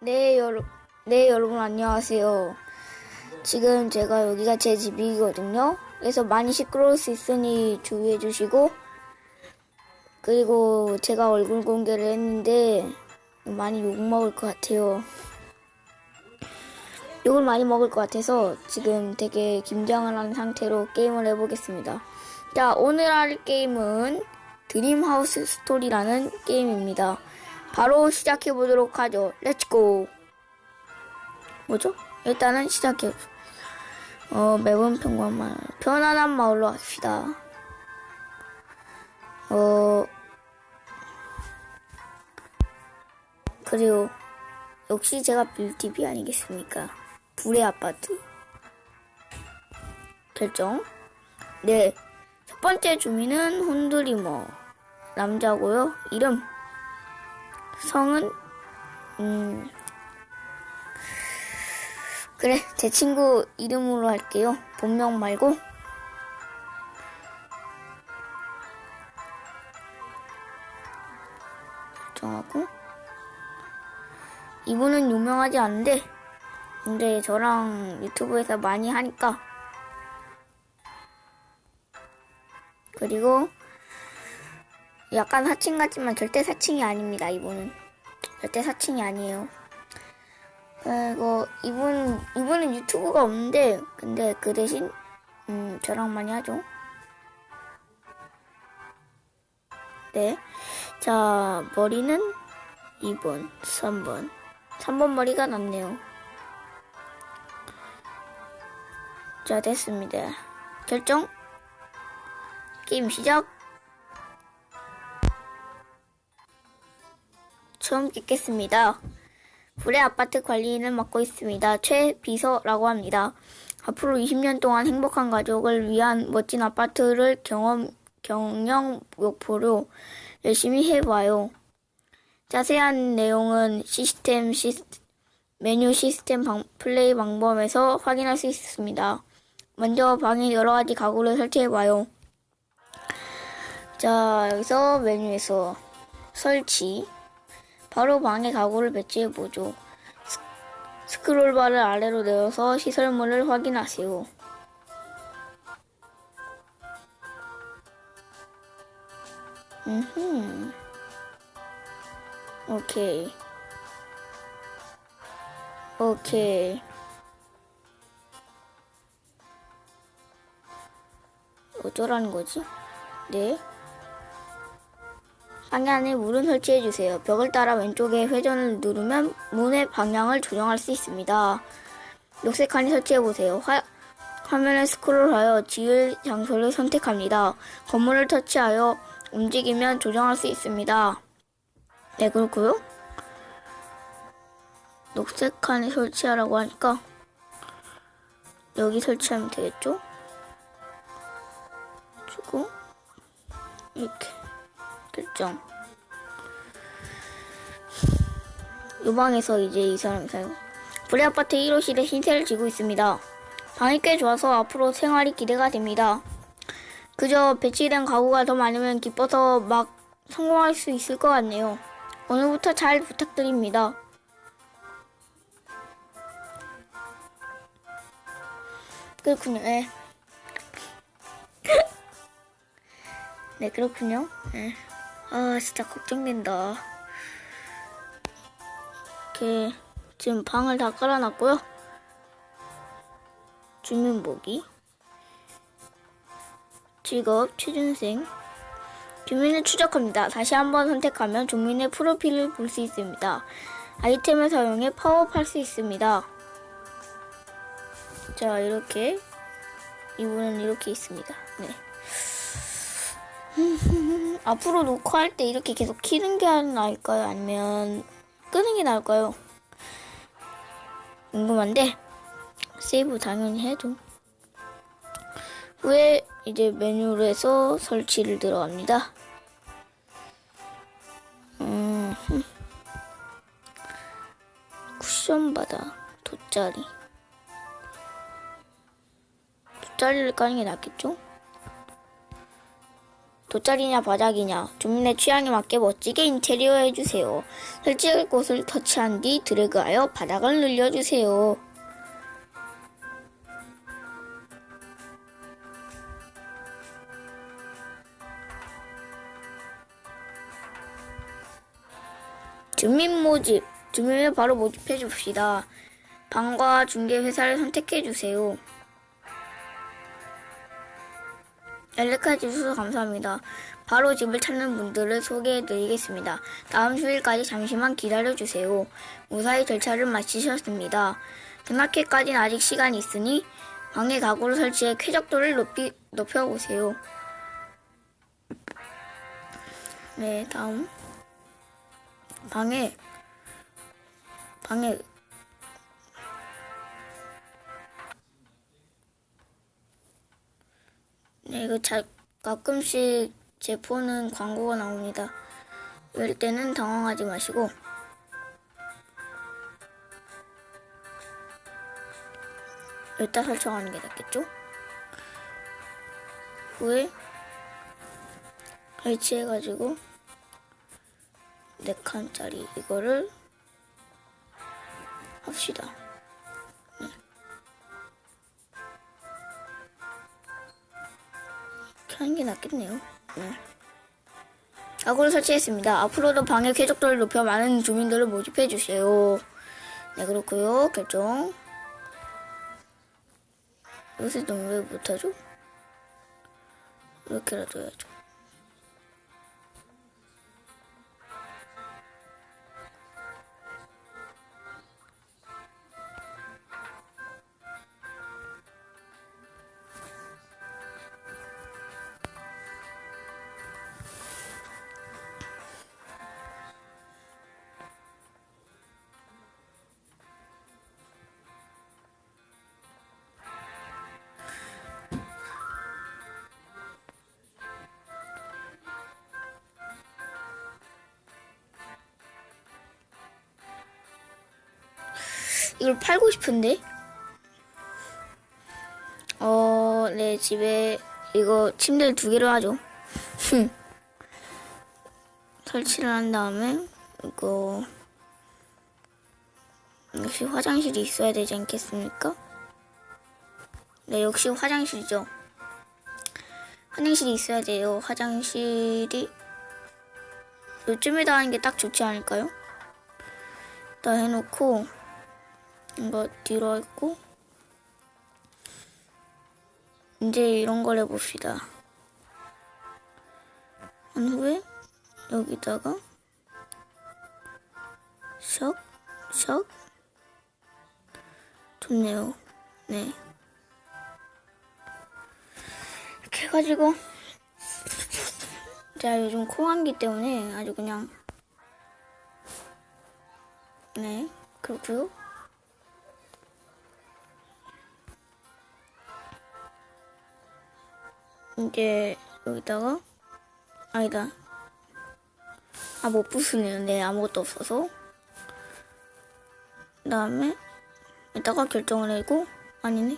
네, 여러, 네, 여러분 안녕하세요. 지금 제가 여기가 제 집이거든요. 그래서 많이 시끄러울 수 있으니 주의해 주시고, 그리고 제가 얼굴 공개를 했는데, 많이 욕 먹을 것 같아요. 욕을 많이 먹을 것 같아서 지금 되게 긴장을 한 상태로 게임을 해보겠습니다. 자, 오늘 할 게임은 드림하우스 스토리라는 게임입니다. 바로 시작해 보도록 하죠. 렛츠고. 뭐죠? 일단은 시작해. 어, 매번 평범한 편안한 마을로 갑시다. 어, 그리고 역시 제가 빌팁이 아니겠습니까? 불의 아파트. 결정. 네. 첫 번째 주민은 혼드리머. 남자고요. 이름. 성은 음 그래 제 친구 이름으로 할게요 본명 말고 결정하고 이분은 유명하지 않은데 근데 저랑 유튜브에서 많이 하니까 그리고 약간 사칭 같지만 절대 사칭이 아닙니다. 이분은 절대 사칭이 아니에요. 그리고 이분 이분은 유튜브가 없는데 근데 그 대신 음 저랑 많이 하죠. 네. 자 머리는 2번, 3번, 3번 머리가 낫네요. 자 됐습니다. 결정. 게임 시작. 처음 뵙겠습니다. 불의 아파트 관리인을 맡고 있습니다. 최비서라고 합니다. 앞으로 20년 동안 행복한 가족을 위한 멋진 아파트를 경험, 경영 목표로 열심히 해봐요. 자세한 내용은 시스템 시스, 메뉴 시스템 방, 플레이 방법에서 확인할 수 있습니다. 먼저 방에 여러 가지 가구를 설치해봐요. 자, 여기서 메뉴에서 설치. 바로 방에 가구를 배치해보죠. 스- 스크롤바를 아래로 내려서 시설물을 확인하세요. 음흠. 오케이. 오케이. 어쩌라는 거지? 네. 방향에 물은 설치해 주세요. 벽을 따라 왼쪽에 회전을 누르면 문의 방향을 조정할 수 있습니다. 녹색 칸을 설치해 보세요. 화면에 스크롤하여 지을 장소를 선택합니다. 건물을 터치하여 움직이면 조정할 수 있습니다. 네, 그렇고요. 녹색 칸에 설치하라고 하니까 여기 설치하면 되겠죠? 주고 이렇게 결정. 요 방에서 이제 이 사람이 살고 불의 아파트 1호실에 신세를 지고 있습니다. 방이 꽤 좋아서 앞으로 생활이 기대가 됩니다. 그저 배치된 가구가 더 많으면 기뻐서 막 성공할 수 있을 것 같네요. 오늘부터 잘 부탁드립니다. 그렇군요. 네. 네, 그렇군요. 네. 아, 진짜 걱정된다. 이렇게 지금 방을 다 깔아놨고요. 주민보기, 직업, 취준생, 주민을 추적합니다. 다시 한번 선택하면 주민의 프로필을 볼 수 있습니다. 아이템을 사용해 파워업할 수 있습니다. 자, 이렇게 이분은 이렇게 있습니다. 네. 앞으로 녹화할 때 이렇게 계속 키는 게 나을까요? 아니면 끄는 게 나을까요? 궁금한데 세이브 당연히 해줘. 후에 이제 메뉴로 해서 설치를 들어갑니다. 음, 흠. 쿠션 바다 돗자리 돗자리를 까는 게 낫겠죠? 돗자리냐 바닥이냐 주민의 취향에 맞게 멋지게 인테리어 해주세요. 설치할 곳을 터치한 뒤 드래그하여 바닥을 늘려주세요. 주민 모집. 주민을 바로 모집해 줍시다. 방과 중개 회사를 선택해 주세요. 연락해 주셔서 감사합니다. 바로 집을 찾는 분들을 소개해 드리겠습니다. 다음 주일까지 잠시만 기다려 주세요. 무사히 절차를 마치셨습니다. 등락회까지는 아직 시간이 있으니 방에 가구를 설치해 쾌적도를 높이, 높여보세요. 네, 다음. 방에 방에 네, 이거 자, 가끔씩 제 폰은 광고가 나옵니다. 이럴 때는 당황하지 마시고 여기다 설정하는 게 낫겠죠? 후에 설치해가지고 네 칸짜리 이거를 합시다. 게 낫겠네요. 네. 가구를 설치했습니다. 앞으로도 방의 쾌적도를 높여 많은 주민들을 모집해 주세요. 네, 그렇고요. 결정. 요새 너무 왜 못하죠? 이렇게라도 해야죠. 이걸 팔고 싶은데? 어, 네, 집에 이거 침대를 두 개로 하죠. 설치를 한 다음에 이거 역시 화장실이 있어야 되지 않겠습니까? 네, 역시 화장실이죠. 화장실이 있어야 돼요. 화장실이 요쯤에다 하는 게 딱 좋지 않을까요? 다 해놓고 이거 뒤로 했고 이제 이런 걸 해봅시다. 한 후에 여기다가 샥, 샥 좋네요. 네. 이렇게 해가지고 제가 요즘 코감기 때문에 아주 그냥 네 그렇고요. 이제 여기다가? 아니다. 아 못 부수네요. 네 아무것도 없어서. 그 다음에 이따가 결정을 해고 아니네.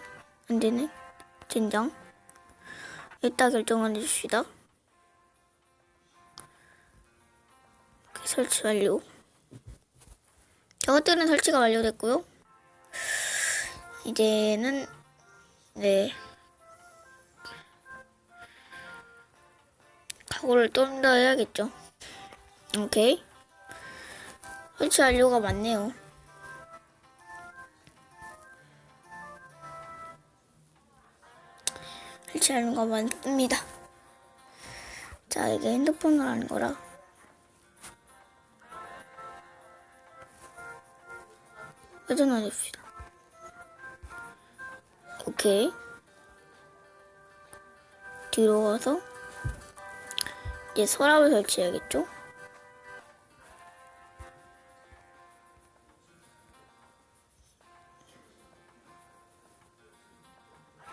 안되네. 젠장. 이따 결정을 해줍시다. 설치 완료. 저것들은 설치가 완료됐고요. 이제는 네 가구를 좀더 해야겠죠. 오케이. 설치 완료가 많네요. 설치 완료가 많습니다. 자, 이게 핸드폰으로 하는 거라. 회전을 해줍시다. 오케이. 뒤로 가서 이제 서랍을 설치해야겠죠?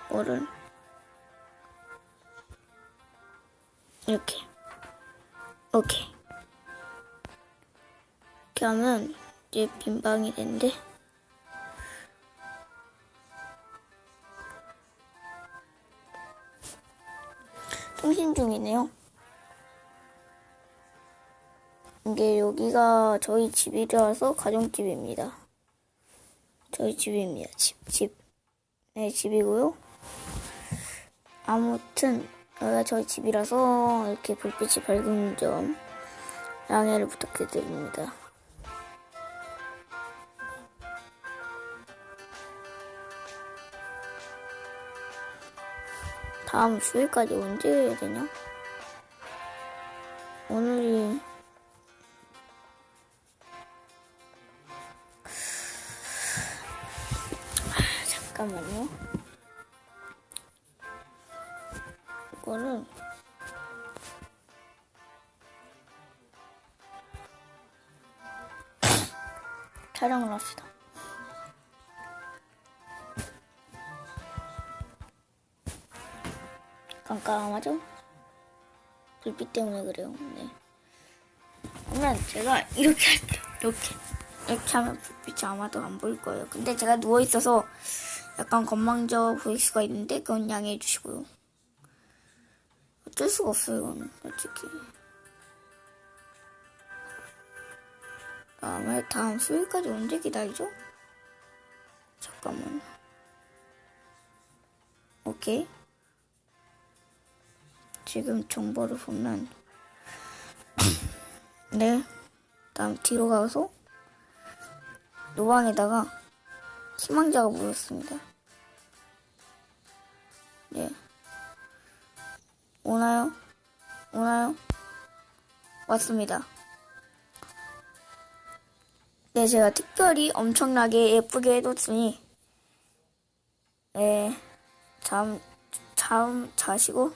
뭐를 이렇게 오케이 이렇게 하면 이제 빈 방이 되는데 통신 중이네요. 이게 여기가 저희 집이라서 가정집입니다. 저희 집입니다. 집, 집. 네, 집이고요. 아무튼 여기가 저희 집이라서 이렇게 불빛이 밝은 점 양해를 부탁드립니다. 다음 주일까지 언제 해야 되냐? 오늘이 잠깐만요. 이거는 촬영을 합시다. 깜깜하죠? 불빛 때문에 그래요. 네. 그러면 제가 이렇게 할게요. 이렇게. 이렇게 하면 불빛이 아마도 안 보일 거예요. 근데 제가 누워있어서 약간 건망져 보일 수가 있는데 그건 양해해 주시고요. 어쩔 수가 없어요, 이거는. 솔직히. 다음에 다음 수요일까지 언제 기다리죠? 잠깐만. 오케이. 지금 정보를 보면 네 다음 뒤로 가서 노방에다가 희망자가 모였습니다 네 오나요? 오나요? 왔습니다 네 제가 특별히 엄청나게 예쁘게 해뒀으니 네 잠 잠 자시고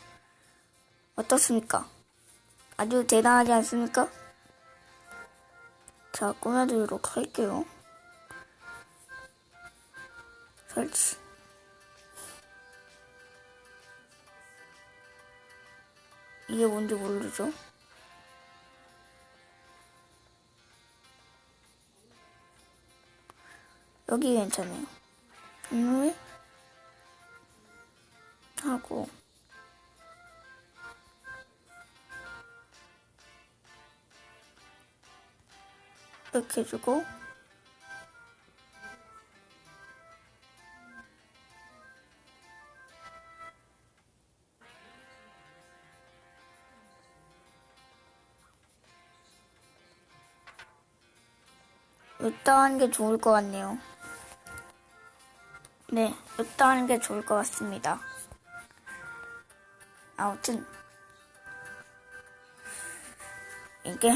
어떻습니까? 아주 대단하지 않습니까? 자, 꾸며드리도록 할게요. 설치. 이게 뭔지 모르죠? 여기 괜찮아요. 왜? 하고. 이렇게 해주고 이따 하는 게 좋을 것 같네요. 네, 이따 하는 게 좋을 것 같습니다. 아무튼 이게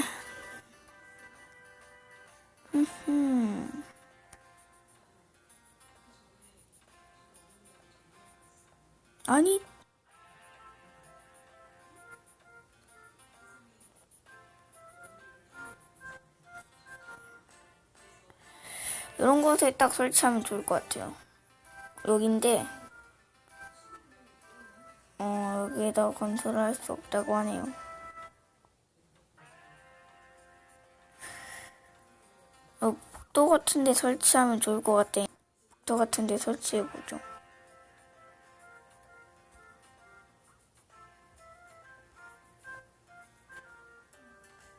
이런 곳에 딱 설치하면 좋을 것 같아요. 여긴데, 어, 여기에다 건설을 할수 없다고 하네요. 어, 복도 같은 데 설치하면 좋을 것 같아. 복도 같은 데 설치해보죠.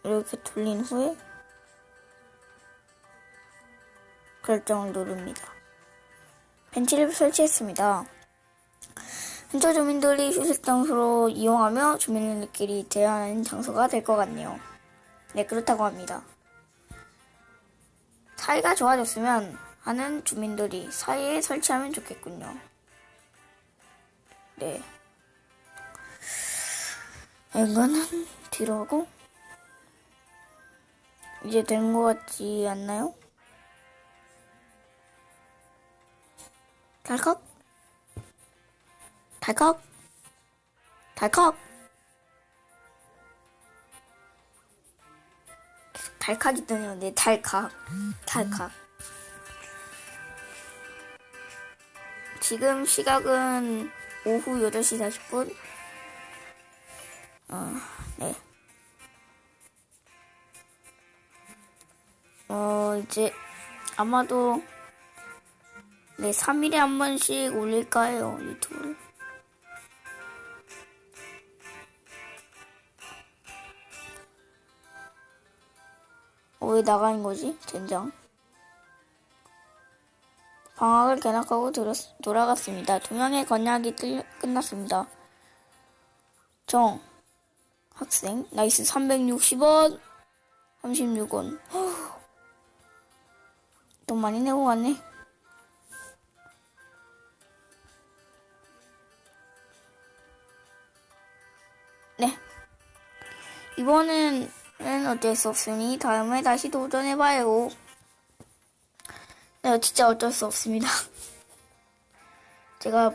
이렇게 돌린 후에 결정을 누릅니다. 벤치를 설치했습니다. 근처 주민들이 휴식 장소로 이용하며 주민들끼리 대화하는 장소가 될 것 같네요. 네, 그렇다고 합니다. 사이가 좋아졌으면 하는 주민들이 사이에 설치하면 좋겠군요. 네. 이거는 뒤로 하고 이제 된 것 같지 않나요? 달컥 달컥 달컥 달칵이 뜨네요. 네, 달칵. 달칵. 지금 시각은 오후 8시 40분. 어, 네. 어, 이제 아마도 네, 3일에 한 번씩 올릴까 해요, 유튜브를. 왜 나가는 거지? 젠장. 방학을 견학하고 들었, 돌아갔습니다. 두 명의 건약이 뜰- 끝났습니다. 정, 학생, 나이스 360원, 36원. 돈 많이 내고 갔네. 네. 이번엔 어쩔 수 없으니 다음에 다시 도전해봐요. 네, 진짜 어쩔 수 없습니다. 제가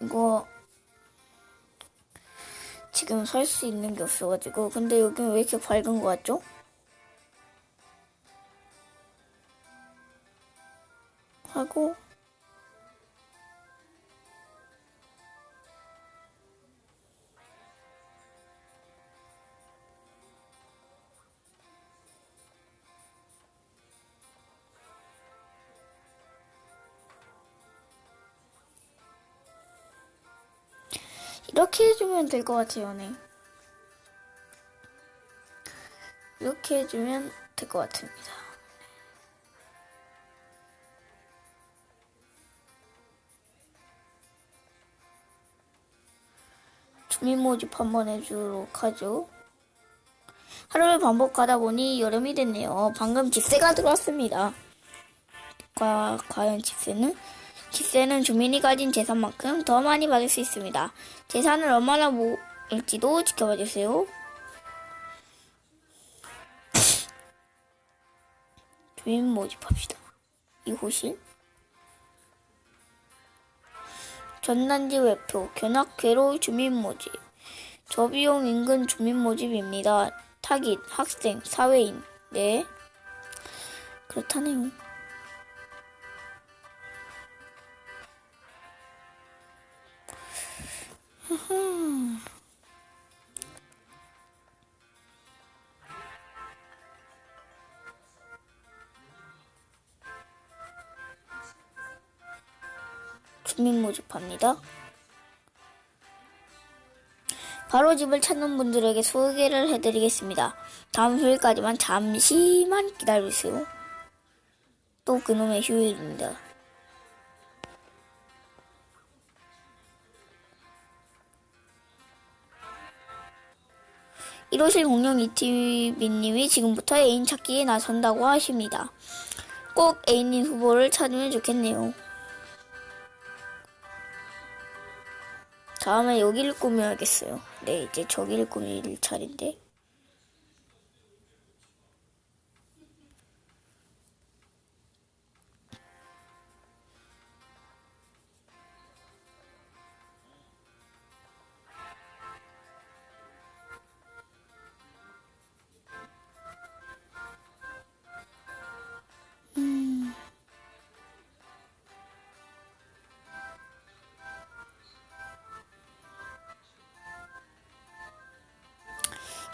이거 지금 살수 있는 게 없어가지고 근데 여기는 왜 이렇게 밝은 것 같죠? 이렇게 해주면 될 것 같아요, 네. 이렇게 해주면 될 것 같습니다. 주민 모집 한번 해주도록 하죠. 하루를 반복하다 보니 여름이 됐네요. 방금 집세가 들어왔습니다. 과, 과연 집세는? 집세는 주민이 가진 재산만큼 더 많이 받을 수 있습니다. 재산을 얼마나 모을지도 지켜봐 주세요. 주민 모집합시다. 이호실 전단지 외표 견학 괴로 주민 모집 저비용 인근 주민 모집입니다. 타깃 학생 사회인 네 그렇다네요. 모집합니다. 바로 집을 찾는 분들에게 소개를 해드리겠습니다. 다음 휴일까지만 잠시만 기다려주세요. 또 그놈의 휴일입니다. 이로실 공룡 이티비님이 지금부터 애인 찾기에 나선다고 하십니다. 꼭 애인인 후보를 찾으면 좋겠네요. 다음에 여기를 꾸며야겠어요. 네, 이제 저기를 꾸밀 차례인데.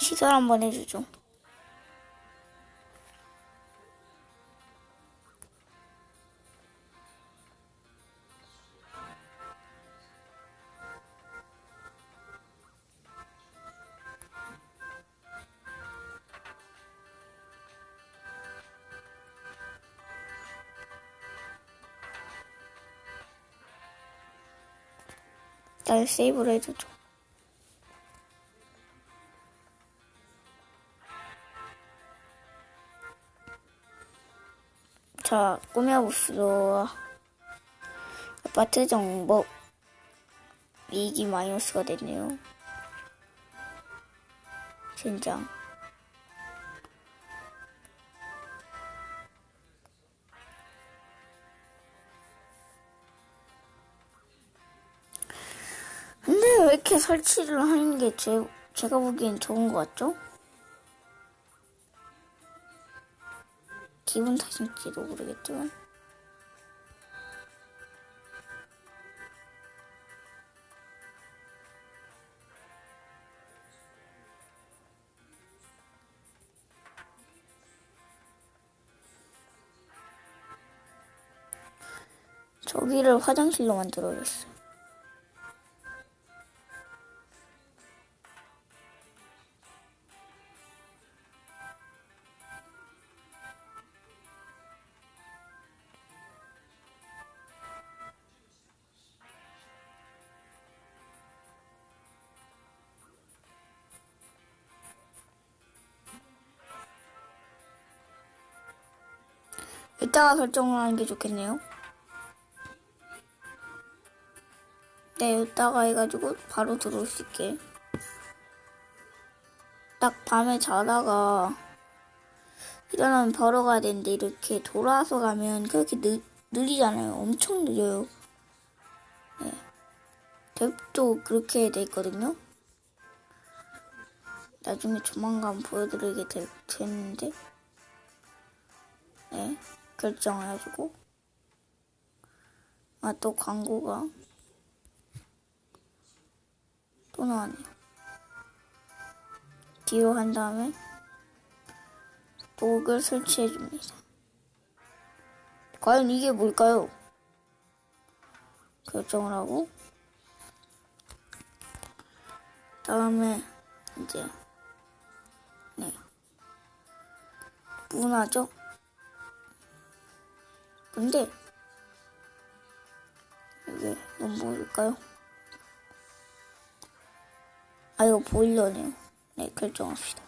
시설 한번 해주죠. 날 세이브를 해주죠. 자, 꾸며봅시다. 아파트 정복. 이익이 마이너스가 됐네요. 젠장. 근데 왜 이렇게 설치를 하는 게 제, 제가 보기엔 좋은 것 같죠? 기분 탓인지도 모르겠지만. 저기를 화장실로 만들어줬어. 이따가 설정을 하는 게 좋겠네요. 네, 이따가 해가지고 바로 들어올 수 있게. 딱 밤에 자다가 일어나면 바로 가야 되는데 이렇게 돌아서 가면 그렇게 느, 느리잖아요. 엄청 느려요. 네. 덱도 그렇게 돼 있거든요. 나중에 조만간 보여드리게 될 텐데. 네. 결정해가지고. 아, 또 광고가 또 나왔네요. 뒤로 한 다음에 독을 설치해 줍니다. 과연 이게 뭘까요? 결정을 하고 다음에 이제 네 문화죠. 근데 이게 뭘까요? 아 이거 보일러네요. 네 결정합시다.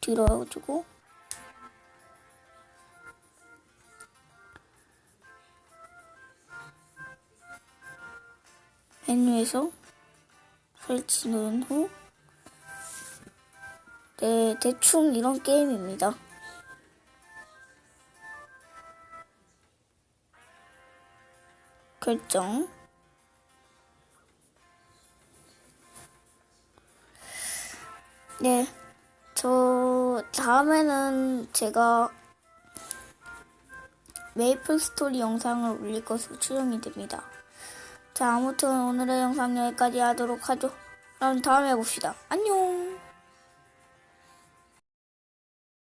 뒤로 해가지고 메뉴에서 설치 누른 후 네, 대충 이런 게임입니다. 결정. 네, 저 다음에는 제가 메이플 스토리 영상을 올릴 것으로 추정이 됩니다. 자, 아무튼 오늘의 영상 여기까지 하도록 하죠. 그럼 다음에 봅시다. 안녕!